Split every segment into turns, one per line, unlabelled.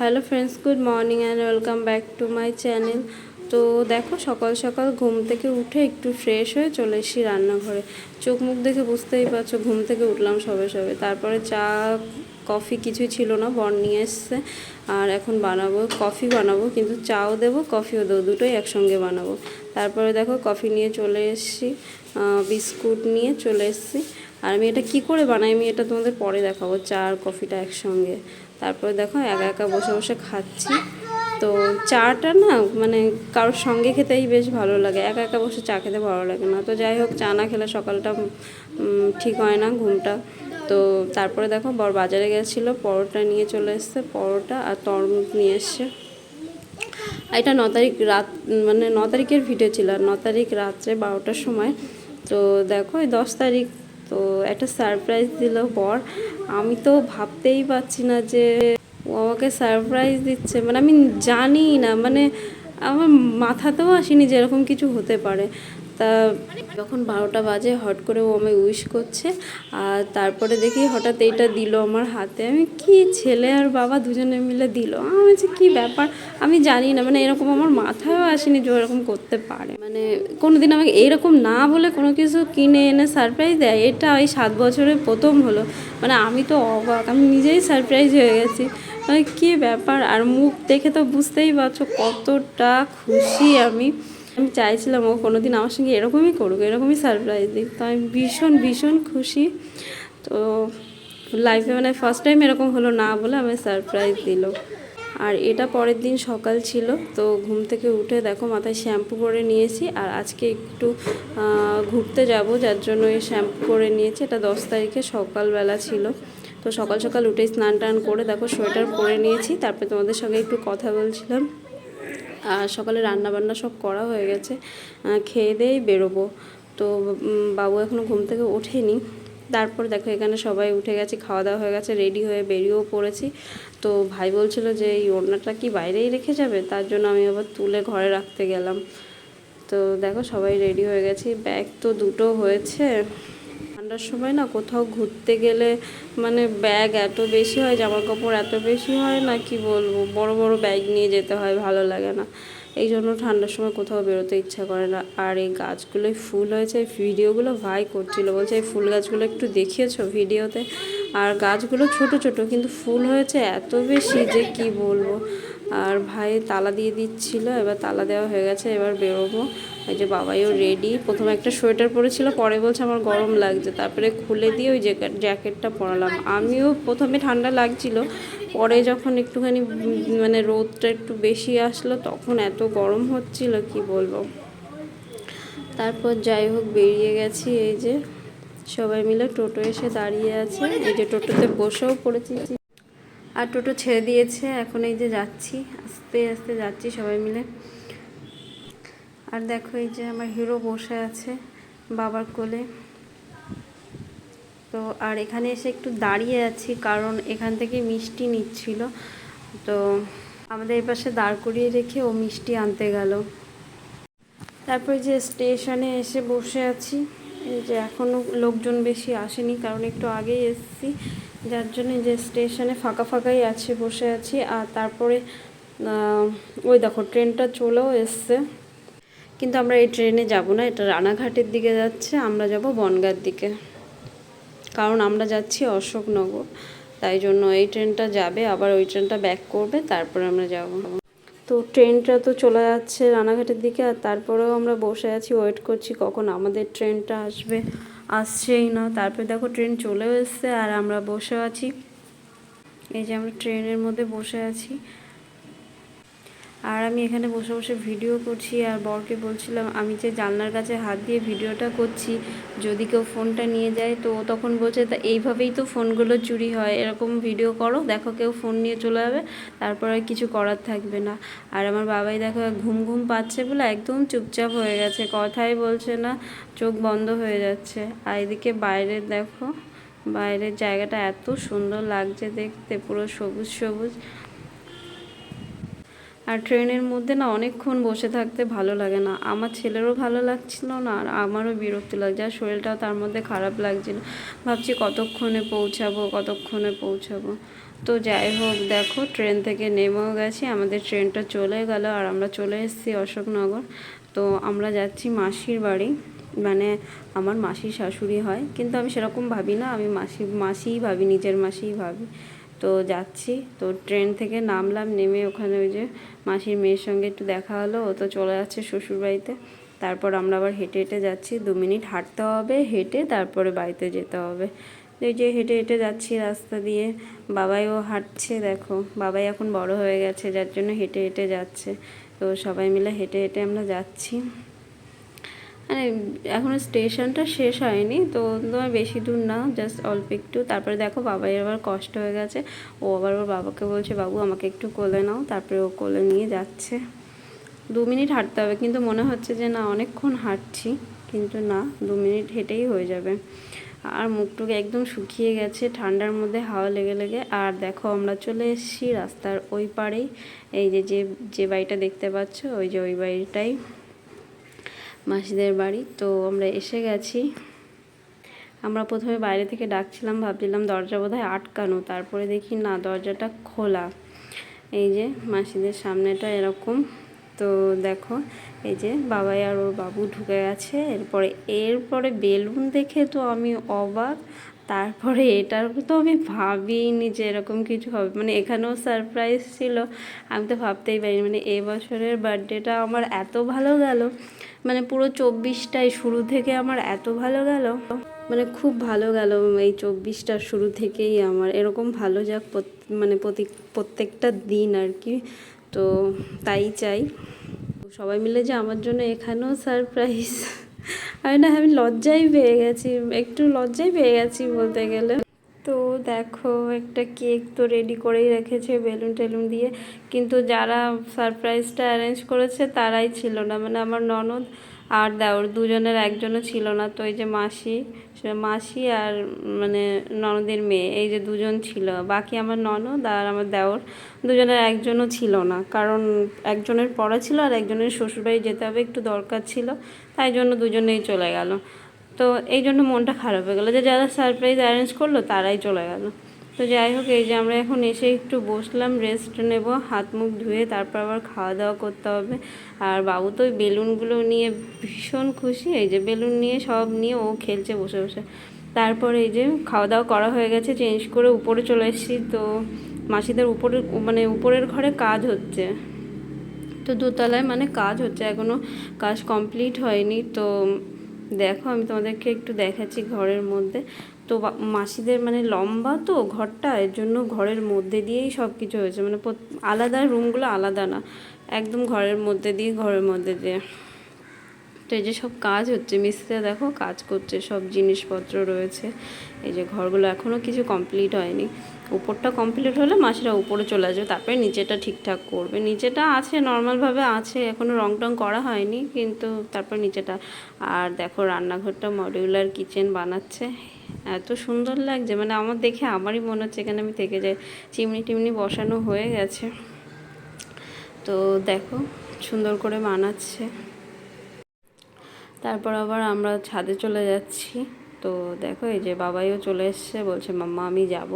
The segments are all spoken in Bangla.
Hello friends good morning and welcome back to my channel তো দেখো, সকাল সকাল ঘুম থেকে উঠে একটু ফ্রেশ হয়ে চলে এসেছি রান্নাঘরে। চোখ মুখ দেখে বুঝতেই পারছ, ঘুম থেকে উঠলাম সবে সবে। তারপরে চা, কফি কিছুই ছিল না, বর নিয়ে এসছে। আর এখন বানাবো, কফি বানাবো, কিন্তু চাও দেবো, কফিও দেবো, দুটোই একসঙ্গে বানাবো। তারপরে দেখো, কফি নিয়ে চলে এসেছি বিস্কুট নিয়ে চলে এসেছি। আর আমি এটা কি করে বানাই আমি এটা তোমাদের পরে দেখাবো। চা আর কফিটা একসঙ্গে। তারপরে দেখো, একা একা বসে বসে খাচ্ছি। তো চাটা না মানে কারোর সঙ্গে খেতেই বেশ ভালো লাগে। একা একা বসে চা খেতে ভালো লাগে না। তো যাই হোক, চা না খেলে সকালটা ঠিক হয় না ঘুমটা। তো তারপরে দেখো, বর বাজারে গেছিল, পরোটা নিয়ে চলে এসছে। পরোটা আর তরমুজ নিয়ে এসছে। এটা ন তারিখ রাত মানে ন তারিখের ভিডিও ছিল। আর ন তারিখ রাত্রে বারোটার সময়। তো দেখো দশ তারিখ তো একটা সারপ্রাইজ দিল পর আমি তো ভাবতেই পারছি না যে ও আমাকে সারপ্রাইজ দিচ্ছে। মানে আমি জানি না মানে আমার মাথাতেও আসেনি যে এরকম কিছু হতে পারে। তা যখন বারোটা বাজে, হট করে ও আমায় উইশ করছে। আর তারপরে দেখি হঠাৎ এইটা দিল আমার হাতে। আমি, কি ছেলে আর বাবা দুজনে মিলে দিল? আমি যে কি ব্যাপার? আমি জানি না মানে এরকম আমার মাথায়ও আসেনি যে ও এরকম করতে পারে। মানে কোনোদিন আমাকে এরকম না বলে কোনো কিছু কিনে এনে সারপ্রাইজ দেয়, এটা ওই সাত বছরে প্রথম হলো। মানে আমি তো অবাক, আমি নিজেই সারপ্রাইজ হয়ে গেছি। মানে কী ব্যাপার? আর মুখ দেখে তো বুঝতেই পারছ কতটা খুশি আমি। আমি চাইছিলাম ও কোনো দিন আমার সঙ্গে এরকমই করুক, এরকমই সারপ্রাইজ দিক। তো আমি ভীষণ ভীষণ খুশি। তো লাইফে মানে ফার্স্ট টাইম এরকম হলো না বলে আমি সারপ্রাইজ দিল। আর এটা পরের দিন সকাল ছিল, তো ঘুম থেকে উঠে দেখো মাথায় শ্যাম্পু করে নিয়েছি। আর আজকে একটু ঘুরতে যাব, যার জন্য এই শ্যাম্পু করে নিয়েছি। এটা দশ তারিখে সকালবেলা ছিল। তো সকাল সকাল উঠেই স্নান টান করে দেখো সোয়েটার পরে নিয়েছি। তারপরে তোমাদের সঙ্গে একটু কথা বলছিলাম। সকালে রান্না বান্না সব করা হয়ে গেছে। খেয়ে দিয়েই বেরোবো। তো বাবু এখনও ঘুম থেকে ওঠেনি। তারপর দেখো এখানে সবাই উঠে গেছে, খাওয়া দাওয়া হয়ে গেছে রেডি হয়ে বেরিয়েও পড়েছি। তো ভাই বলছিল যে, এই ওড়নাটা কি বাইরেই রেখে যাবে? তার জন্য আমি আবার তুলে ঘরে রাখতে গেলাম। তো দেখো সবাই রেডি হয়ে গেছি। ব্যাগ তো দুটো হয়েছে। ঠান্ডার সময় না কোথাও ঘুরতে গেলে মানে ব্যাগ এত বেশি হয় জামা কাপড় এত বেশি হয় না কি বলব? বড় বড় ব্যাগ নিয়ে যেতে হয়, ভালো লাগে না। এই জন্য ঠান্ডার সময় কোথাও বেরোতে ইচ্ছা করে না। আর এই গাছগুলোই ফুল হয়েছে, এই ভিডিওগুলো ভাই করছিল। বলছে এই ফুল গাছগুলো একটু দেখিয়েছো ভিডিওতে? আর গাছগুলো ছোট ছোট, কিন্তু ফুল হয়েছে এত বেশি যে কি বলব? আর ভাই তালা দিয়ে দিচ্ছিল, এবার তালা দেওয়া হয়ে গেছে, এবার বেরোবো। এই যে বাবাইও রেডি প্রথমে একটা সোয়েটার পরেছিল, পরে বলছে আমার গরম লাগছে। তারপরে খুলে দিয়ে ওই জ্যাকেট জ্যাকেটটা পরালাম। আমিও প্রথমে ঠান্ডা লাগছিল। পরে যখন একটুখানি মানে রোদটা একটু বেশি আসলো, তখন এত গরম হচ্ছিল, কি বলব। তারপর যাই হোক, বেরিয়ে গেছি এই যে। সবাই মিলে টোটো এসে দাঁড়িয়ে আছে। এই যে টোটোতে বসেও পড়েছি। আর টোটো ছেড়ে দিয়েছে। এখন এই যে যাচ্ছি। আস্তে আস্তে যাচ্ছি সবাই মিলে। আর দেখো এই যে আমার হিরো বসে আছে বাবার কোলে। তো আর এখানে এসে একটু দাঁড়িয়ে আছি কারণ এখান থেকে মিষ্টি নিচ্ছিল। তো আমাদের এই পাশে দাঁড় করিয়ে রেখে ও মিষ্টি আনতে গেল। তারপর যে স্টেশনে এসে বসে আছি যে এখনও লোকজন বেশি আসেনি কারণ একটু আগেই এসেছি। যার জন্য যে স্টেশনে ফাঁকা ফাঁকাই আছে, বসে আছি। আর তারপরে ওই দেখো, ট্রেনটা চলেও এসছে। কিন্তু আমরা এই ট্রেনে যাব না, এটা রানাঘাটের দিকে যাচ্ছে, আমরা যাব বনগাঁর দিকে। কারণ আমরা যাচ্ছি অশোকনগর, তাই জন্য এই ট্রেনটা যাবে, আবার ওই ট্রেনটা ব্যাক করবে, তারপরে আমরা যাব। তো ট্রেনটা তো চলে যাচ্ছে রানাঘাটের দিকে, আর তারপরেও আমরা বসে আছি ওয়েট করছি কখন আমাদের ট্রেনটা আসবে, আসছেই না। তারপরে দেখো ট্রেন চলেও এসছে, আর আমরা বসে আছি। এই যে আমরা ট্রেনের মধ্যে বসে আছি। আর আমি এখানে বসে বসে ভিডিও করছি আর বরকে বলছিলাম, আমি যে জানলার কাছে হাত দিয়ে ভিডিওটা করছি, যদি কেউ ফোনটা নিয়ে যায় তো তখন বলছে, তা এইভাবেই তো ফোনগুলো চুরি হয়, এরকম ভিডিও করো, দেখো কেউ ফোন নিয়ে চলে যাবে, তারপর আর কিছু করার থাকবে না। আর আমার বাবাই দেখো ঘুম ঘুম পাচ্ছে বলে একদম চুপচাপ হয়ে গেছে, কথাই বলছে না, চোখ বন্ধ হয়ে যাচ্ছে। আর এদিকে বাইরে দেখো, বাইরের জায়গাটা এত সুন্দর লাগছে দেখতে, পুরো সবুজ সবুজ। আর ট্রেনের মধ্যে না অনেকক্ষণ বসে থাকতে ভালো লাগে না। আমার ছেলেরও ভালো লাগছিল না আর আমারও বিরক্তি লাগছে। আর শরীরটাও তার মধ্যে খারাপ লাগছিল ভাবছি কতক্ষণে পৌঁছাবো কতক্ষণে পৌঁছাবো। তো যাই হোক, দেখো ট্রেন থেকে নেমেও গেছি। আমাদের ট্রেনটা চলে গেল আর আমরা চলে এসেছি অশোকনগর। তো আমরা যাচ্ছি মাসির বাড়ি। মানে আমার মাসির শাশুড়ি হয়। কিন্তু আমি সেরকম ভাবি না। আমি মাসি, মাসিই ভাবি, নিজের মাসিই ভাবি। তো যাচ্ছি। তো ট্রেন থেকে নামলাম, নেমে ওখানে ওই যে মাসির মেয়ের সঙ্গে একটু দেখা হলো, ও তো চলে যাচ্ছে শ্বশুরবাড়িতে। তারপর আমরা আবার হেঁটে হেঁটে যাচ্ছি, দু মিনিট হাঁটতে হবে, হেঁটে তারপরে বাড়িতে যেতে হবে। এই যে হেঁটে হেঁটে যাচ্ছি রাস্তা দিয়ে, বাবাইও হাঁটছে দেখো, বাবাই এখন বড় হয়ে গেছে, যার জন্য হেঁটে হেঁটে যাচ্ছে। তো সবাই মিলে হেঁটে হেঁটে আমরা যাচ্ছি। মানে এখনও স্টেশনটা শেষ হয়নি, তো তোমার বেশি দূর না জাস্ট অল্প একটু। তারপরে দেখো বাবাই আবার কষ্ট হয়ে গেছে। ও আবার ওর বাবাকে বলছে, বাবু, আমাকে একটু কোলে নাও। তারপরে ও কোলে নিয়ে যাচ্ছে। দু মিনিট হাঁটতে হবে, কিন্তু মনে হচ্ছে যে না, অনেকক্ষণ হাঁটছি, কিন্তু না, দু মিনিট হেঁটেই হয়ে যাবে। আর মুখটুক একদম শুকিয়ে গেছে, ঠান্ডার মধ্যে হাওয়া লেগে লেগে। আর দেখো, আমরা চলে এসেছি রাস্তার ওই পারেই এই যে যে বাড়িটা দেখতে পাচ্ছ, ওই যে ওই বাড়িটাই। মাসিদের বাড়ি, তো আমরা এসে গেছি। আমরা প্রথমে বাইরে থেকে ডাকছিলাম, ভাবছিলাম দরজা বোধহয় আটকানো। তারপরে দেখি না, দরজাটা খোলা। এই যে মাসিদের সামনেটা এরকম। তো দেখো, এই যে বাবাই আর ওর বাবু ঢুকে গেছে। এরপরে এরপরে বেলুন দেখে তো আমি অবাক। তারপরে এটার তো আমি ভাবিনি যে এরকম কিছু হবে। মানে এখানেও সারপ্রাইজ ছিল। আমি তো ভাবতেই পারিনি। মানে এই বছরের বার্থডেটা আমার এত ভালো গেল। মানে পুরো চব্বিশটাই শুরু থেকে আমার এত ভালো গেল। মানে খুব ভালো গেল এই চব্বিশটা শুরু থেকেই আমার। এরকম ভালো যাক মানে প্রতি, প্রত্যেকটা দিন আর কি। তো তাই চাই। সবাই মিলে যে আমার জন্য এখানেও সারপ্রাইজ আমি না, আমি লজ্জাই পেয়ে গেছি, একটু লজ্জাই পেয়ে গেছি বলতে গেলে। তো দেখো, একটা কেক তো রেডি করেই রেখেছে বেলুন টেলুন দিয়ে। কিন্তু যারা সারপ্রাইজটা অ্যারেঞ্জ করেছে তারাই ছিল না। মানে আমার ননদ আর দেওর দুজনের একজনও ছিল না, তো এই যে মাসি মাসি আর মানে ননদের মেয়ে, এই যে দুজন ছিল। বাকি আমার ননদ আর আমার দেওর দুজনের একজনও ছিল না, কারণ একজনের পড়া ছিল আর একজনের শ্বশুরবাড়ি যেতে হবে, একটু দরকার ছিল, তাই জন্য দুজনেই চলে গেল। তো এই জন্য মনটা খারাপ হয়ে গেলো যে যারা সারপ্রাইজ অ্যারেঞ্জ করল, তারাই চলে গেল। তো যাই হোক, এই যে আমরা এখন এসে একটু বসলাম রেস্ট নেব, হাত মুখ ধুয়ে তারপর আবার খাওয়া দাওয়া করতে হবে। আর বাবু তো ওই বেলুনগুলো নিয়ে ভীষণ খুশি, এই যে বেলুন নিয়ে, সব নিয়ে ও খেলছে বসে বসে। তারপর এই যে খাওয়া দাওয়া করা হয়ে গেছে চেঞ্জ করে উপরে চলে এসেছি, তো মাসিদের উপরে মানে উপরের ঘরে কাজ হচ্ছে। তো দোতলায় মানে কাজ হচ্ছে এখনও কাজ কমপ্লিট হয়নি, তো দেখো আমি তোমাদেরকে একটু দেখাচ্ছি ঘরের মধ্যে। তো মাসিদের মানে লম্বা তো ঘরটা, এর জন্য ঘরের মধ্যে দিয়েই সব কিছু হয়েছে। মানে আলাদা রুমগুলো আলাদা না। একদম ঘরের মধ্যে দিয়ে ঘরের মধ্যে দিয়ে। তো এই যে সব কাজ হচ্ছে, মিস্ত্রিরা দেখো কাজ করছে, সব জিনিসপত্র রয়েছে। এই যে ঘরগুলো এখনও কিছু কমপ্লিট হয়নি। উপরটা কমপ্লিট হলে মাসিরা উপরে চলে আসবে, তারপরে নিচেটা ঠিকঠাক করবে। নিচেটা আছে, নর্মালভাবে আছে এখনও রং টং করা হয়নি, কিন্তু তারপর নিচেটা। আর দেখো রান্নাঘরটা মডিউলার কিচেন বানাচ্ছে। এত সুন্দর লাগছে মানে আমার দেখে আমারই মনে হচ্ছে এখানে আমি থেকে যাই। চিমনি টিমনি বসানো হয়ে গেছে। তো দেখো, সুন্দর করে বানাচ্ছে। তারপর আবার আমরা ছাদে চলে যাচ্ছি। তো দেখো, এই যে বাবাইও চলে এসছে, বলছে, মাম্মা, আমি যাব।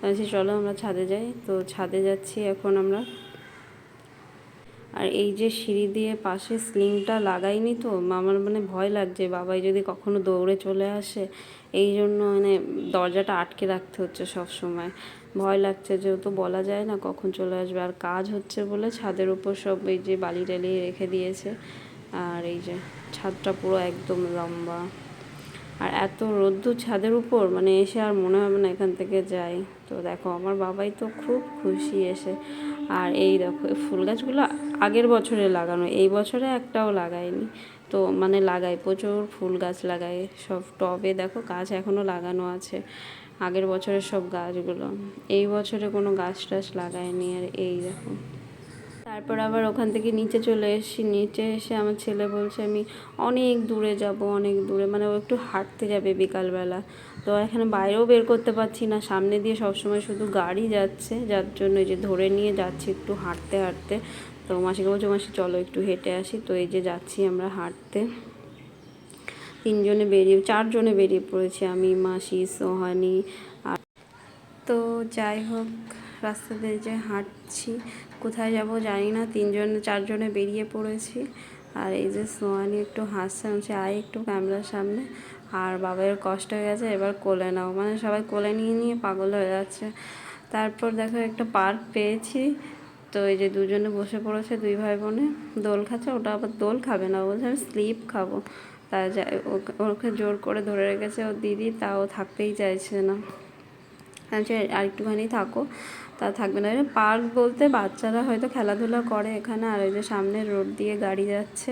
বলছি, চলো আমরা ছাদে যাই। তো ছাদে যাচ্ছি, এখন আমরা আর এই যে সিঁড়ি দিয়ে পাশে স্লিংটা লাগাইনি তো, আমার মানে ভয় লাগছে, বাবাই যদি কখনো দৌড়ে চলে আসে, এই জন্য মানে দরজাটা আটকে রাখতে হচ্ছে সব সময়। ভয় লাগছে যেহেতু বলা যায় না কখন চলে আসবে, আর কাজ হচ্ছে বলে ছাদের উপর সব এই যে বালি টালি রেখে দিয়েছে, আর এই যে ছাদটা পুরো একদম লম্বা। আর এত রোদ্দুর ছাদের উপর মানে এসে আর মনে হবে না এখান থেকে যাই। তো দেখো, আমার বাবাই তো খুব খুশি এসে। আর এই দেখো ফুল গাছগুলো আগের বছরে লাগানো, এই বছরে একটাও লাগায়নি তো মানে লাগাই, প্রচুর ফুল গাছ লাগাই, সব টবে দেখো গাছ এখনও লাগানো আছে। আগের বছরের সব গাছগুলো, এই বছরে কোনো গাছ টাছ লাগায়নি আর এই দেখো। তারপর আবার ওখান থেকে নিচে চলে এসেছি, নিচে এসে আমার ছেলে বলছে, আমি অনেক দূরে যাব, অনেক দূরে। মানে ও একটু হাঁটতে যাবে বিকালবেলা। তো এখানে বাইরেও বের করতে পারছি না, সামনে দিয়ে সবসময় শুধু গাড়ি যাচ্ছে, যার জন্য যে ধরে নিয়ে যাচ্ছি একটু হাঁটতে হাঁটতে। তো মাসিকে বলছে, মাসি, চলো একটু হেঁটে আসি। তো এই যে যাচ্ছি আমরা হাঁটতে। তিনজনে বেরিয়ে, চারজনে বেরিয়ে পড়েছি আমি, মাসি, সোহানি আর তো যাই হোক রাস্তাতে যে হাঁটছি, কোথায় যাব জানি না। তিনজন, চারজনে বেরিয়ে পড়েছি। আর এই যে সোহানি একটু হাসছে হচ্ছে আয় একটু ক্যামেরার সামনে। আর বাবার কষ্ট হয়ে গেছে, এবার কোলে নাও। মানে সবাই কোলে নিয়ে নিয়ে পাগল হয়ে যাচ্ছে। তারপর দেখো একটা পার্ক পেয়েছি। তো এই যে দুজনে বসে পড়েছে, দুই ভাই বোনে, দোল খাচ্ছে, ওটা আবার দোল খাবে না বলছে আমি স্লিপ খাব। তা ওকে জোর করে ধরে রেখেছে ওর দিদি তাও থাকতেই চাইছে না। আচ্ছা আর একটুখানি থাকো, তা থাকবে না। পার্ক বলতে বাচ্চারা হয়তো খেলাধুলা করে এখানে, আর ওই যে সামনে রোড দিয়ে গাড়ি যাচ্ছে।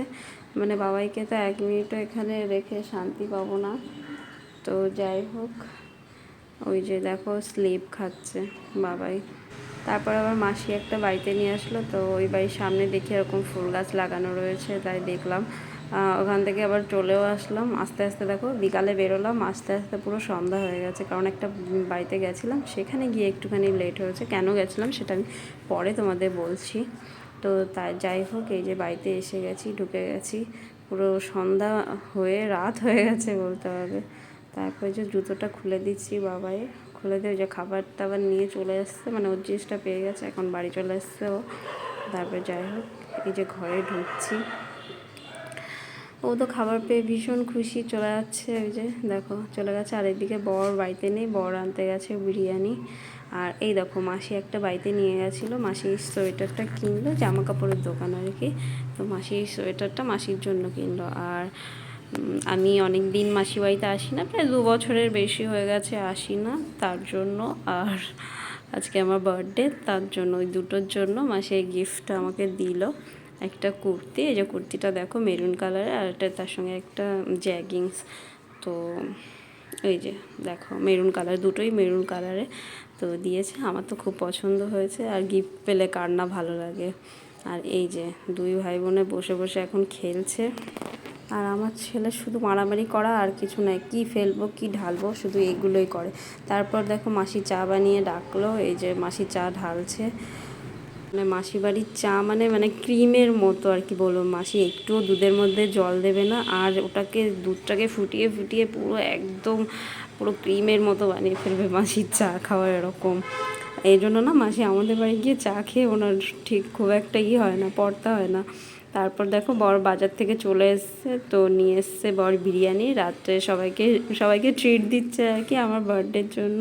মানে বাবাইকে তো এক মিনিটও এখানে রেখে শান্তি পাবো না। তো যাই হোক, ওই যে দেখো স্লিপ খাচ্ছে বাবাই। তারপর আবার মাসি একটা বাড়িতে নিয়ে আসলো, তো ওই বাড়ির সামনে দেখি এরকম ফুল গাছ লাগানো রয়েছে, তাই দেখলাম। ওখান থেকে আবার চলেও আসলাম। আস্তে আস্তে দেখো, বিকালে বেরোলাম, আস্তে আস্তে পুরো সন্ধ্যা হয়ে গেছে, কারণ একটা বাড়িতে গেছিলাম, সেখানে গিয়ে একটুখানি লেট হয়েছে। কেন গেছিলাম সেটা আমি পরে তোমাদের বলছি। তো তাই, যাই হোক, এই যে বাড়িতে এসে গেছি, ঢুকে গেছি। পুরো সন্ধ্যা হয়ে, রাত হয়ে গেছে বলতে হবে। তারপরে যে জুতোটা খুলে দিচ্ছি বাবাই। খুলে দিয়ে ওই যে খাবার টাবার নিয়ে চলে এসছে মানে ওর জিনিসটা পেয়ে গেছে, এখন বাড়ি চলে এসছে ও। তারপরে যাই হোক, এই যে ঘরে ঢুকছি। ও তো খাবার পেয়ে ভীষণ খুশি, চলে যাচ্ছে ওই যে, দেখো, চলে গেছে। আর এদিকে বর বাড়িতে নেই, বর আনতে গেছে বিরিয়ানি। আর এই দেখো, মাসি একটা বাড়িতে নিয়ে গেছিল, মাসি এই সোয়েটারটা কিনলো জামা কাপড়ের দোকান আর কি। তো মাসি এই সোয়েটারটা মাসির জন্য কিনলো। আর আমি অনেক দিন মাসি বাড়িতে আসি না, প্রায় দু বছরের বেশি হয়ে গেছে আসি না, তার জন্য আর আজকে আমার বার্থডে তার জন্য ওই দুটোর জন্য মাসে গিফট আমাকে দিল একটা কুর্তি, এই যে কুর্তিটা দেখো মেরুন কালারের আর একটা তার সঙ্গে একটা জ্যাগিংস তো এই যে দেখো মেরুন কালার দুটোই মেরুন কালারে তো দিয়েছে, আমার তো খুব পছন্দ হয়েছে আর গিফট পেলে কার না ভালো লাগে। আর এই যে দুই ভাই বোনে বসে বসে এখন খেলছে। আর আমার ছেলে শুধু মারামারি করা আর কিছু নয়, কি ফেলব, কি ঢালবো, শুধু এগুলোই করে। তারপর দেখো মাসি চা বানিয়ে ডাকলো, এই যে মাসি চা ঢালছে। মানে মাসি বাড়ির চা মানে মানে ক্রিমের মতো আর কি বলব। মাসি একটুও দুধের মধ্যে জল দেবে না, আর ওটাকে, দুধটাকে ফুটিয়ে ফুটিয়ে পুরো একদম পুরো ক্রিমের মতো বানিয়ে ফেলবে মাসির চা খাওয়ার এরকম। এই জন্য না মাসি আমাদের বাড়ি গিয়ে চা খেয়ে ওনার ঠিক খুব একটা ই হয় না পড়তা হয় না। তারপর দেখো বর বাজার থেকে চলে এসছে, তো নিয়ে এসছে বর বিরিয়ানি। রাত্রে সবাইকে সবাইকে ট্রিট দিচ্ছে আর কি আমার বার্থডের জন্য।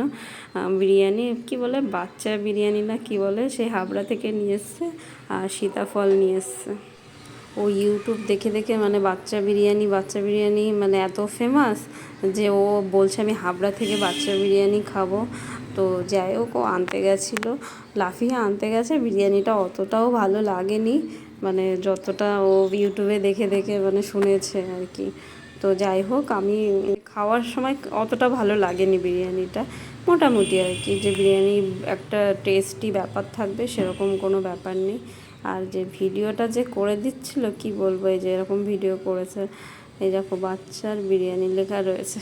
বিরিয়ানি, কি বলে বাচ্চা বিরিয়ানি না কি বলে, সে হাবড়া থেকে নিয়ে এসছে আর সীতাফল নিয়ে এসছে। ও ইউটিউব দেখে দেখে মানে বাচ্চা বিরিয়ানি বাচ্চা বিরিয়ানি মানে এত ফেমাস যে ও বলছে আমি হাবড়া থেকে বাচ্চা বিরিয়ানি খাব। তো যাই হোক, ও আনতে গেছিল। লাফিয়ে আনতে গেছে, বিরিয়ানিটা অতটাও ভালো লাগেনি। মানে যতটা ও ইউটিউবে দেখে দেখে মানে শুনেছে আর কি। তো যাই হোক, আমি খাওয়ার সময় অতটা ভালো লাগেনি বিরিয়ানিটা। মোটামুটি আর কি, যে বিরিয়ানি একটা টেস্টি ব্যাপার থাকবে সেরকম কোনো ব্যাপার নেই। আর যে ভিডিওটা যে করে দিচ্ছিল, কি বলব, এই যে এরকম ভিডিও করেছে, এই দেখো বাচ্চার বিরিয়ানি লেখা রয়েছে।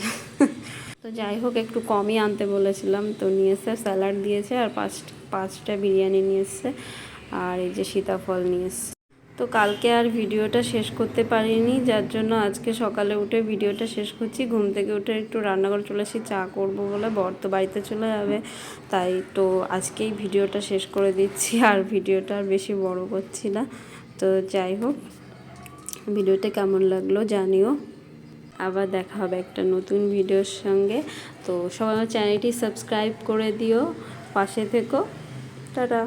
তো যাই হোক, একটু কমই আনতে বলেছিলাম। তো নিয়ে এসে স্যালাড দিয়েছে আর পাঁচ, পাঁচটা বিরিয়ানি নিয়ে আর এই যে সীতাফল নিয়ে এসছে। তো কালকে আর ভিডিওটা শেষ করতে পারিনি, যার জন্য আজকে সকালে উঠে ভিডিওটা শেষ করছি। ঘুম থেকে উঠে একটু রান্নাঘর চলে এসেছি, চা করব বলে, বর তো বাড়িতে চলে যাবে। তাই তো আজকেই ভিডিওটা শেষ করে দিচ্ছি, আর ভিডিওটা আর বেশি বড় করছি না। তো যাই হোক, ভিডিওটা কেমন লাগল জানিও। আবার দেখা হবে একটা নতুন ভিডিওর সঙ্গে। তো সবাই চ্যানেলটি সাবস্ক্রাইব করে দিও, পাশে থেকো। টাটা।